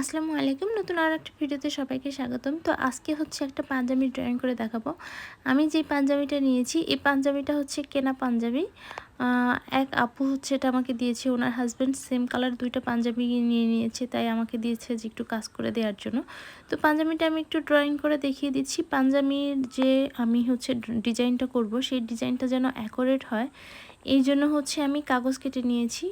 আসসালামু আলাইকুম। নতুন আর একটা ভিডিওতে সবাইকে স্বাগতম। তো আজকে হচ্ছে একটা পাঞ্জাবি ড্রয়িং করে দেখাবো। আমি যে পাঞ্জাবিটা নিয়েছি, এই পাঞ্জাবিটা হচ্ছে কেনা পাঞ্জাবি। এক আপু হচ্ছে এটা আমাকে দিয়েছে, ওনার হাজব্যান্ড সেম কালার দুইটা পাঞ্জাবি নিয়ে নিয়েছে, তাই আমাকে দিয়েছে যে একটু কাজ করে দেওয়ার জন্য। তো পাঞ্জাবিটা আমি একটু ড্রয়িং করে দেখিয়ে দিচ্ছি। পাঞ্জাবির যে আমি হচ্ছে ডিজাইনটা করব, সেই ডিজাইনটা যেন অ্যাকোরেট হয়, এই জন্য হচ্ছে আমি কাগজ কেটে নিয়েছি।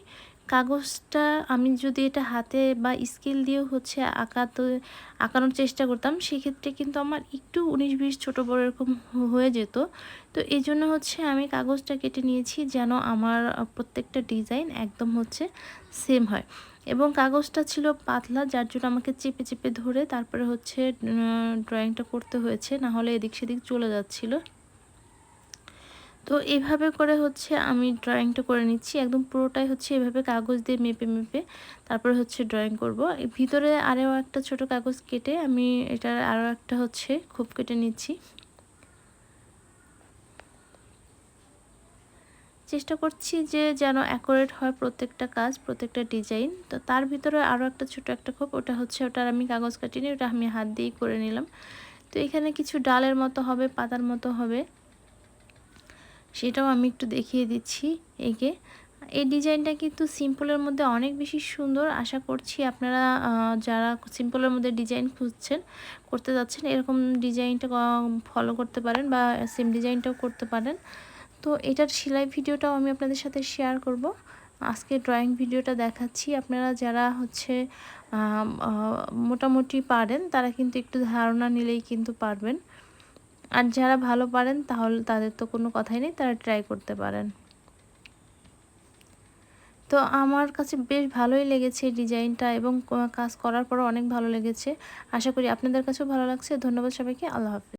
কাগজটা আমি যদি এটা হাতে বা স্কেল দিয়েও হচ্ছে আঁকাতে আঁকানোর চেষ্টা করতাম, সেক্ষেত্রে কিন্তু আমার একটু উনিশ বিশ ছোটো বড়ো এরকম হয়ে যেত। তো এই জন্য হচ্ছে আমি কাগজটা কেটে নিয়েছি যেন আমার প্রত্যেকটা ডিজাইন একদম হচ্ছে সেম হয়। এবং কাগজটা ছিল পাতলা, যার জন্য আমাকে চেপে চেপে ধরে তারপরে হচ্ছে ড্রয়িংটা করতে হয়েছে না হলে এদিক সেদিক চলে যাচ্ছিল। তো এইভাবে করে হচ্ছে আমি ড্রয়িংটা করে নিচ্ছি। একদম পুরোটাই হচ্ছে এভাবে কাগজ দিয়ে মেপে মেপে তারপরে হচ্ছে ড্রয়িং করব। ভিতরে আরও একটা ছোট কাগজ কেটে আমি এটার আরও একটা হচ্ছে খুব কেটে নিচ্ছি। চেষ্টা করছি যে যেন অ্যাকোরেট হয় প্রত্যেকটা কাজ, প্রত্যেকটা ডিজাইন তো তার ভিতরে আরও একটা ছোট একটা খোপ, ওটা হচ্ছে ওটার আমি কাগজ কাটিনি, ওটা আমি হাত দিয়েই করে নিলাম। তো এখানে কিছু ডালের মতো হবে, পাতার মতো হবে। সেটাও আমি একটু দেখিয়ে দিচ্ছি একে। এই ডিজাইনটা কিন্তু সিম্পলের মধ্যে অনেক বেশি সুন্দর। আশা করছি আপনারা যারা সিম্পলের মধ্যে ডিজাইন খুঁজছেন, করতে যাচ্ছেন, এরকম ডিজাইনটা ফলো করতে পারেন বা সেম ডিজাইনটাও করতে পারেন। তো এটার সেলাই ভিডিওটাও আমি আপনাদের সাথে শেয়ার করব। আজকে ড্রয়িং ভিডিওটা দেখাচ্ছি। আপনারা যারা হচ্ছে মোটামুটি পারেন, তারা কিন্তু একটু ধারণা নিলেই কিন্তু পারবেন। আর যারা ভালো পারেন, তাহলে তাদের তো কোনো কথাই নেই, তারা ট্রাই করতে পারেন। তো আমার কাছে বেশ ভালোই লেগেছে ডিজাইনটা এবং কাজ করার পরও অনেক ভালো লেগেছে। আশা করি আপনাদের কাছেও ভালো লাগছে। ধন্যবাদ সবাইকে। আল্লাহ হাফিজ।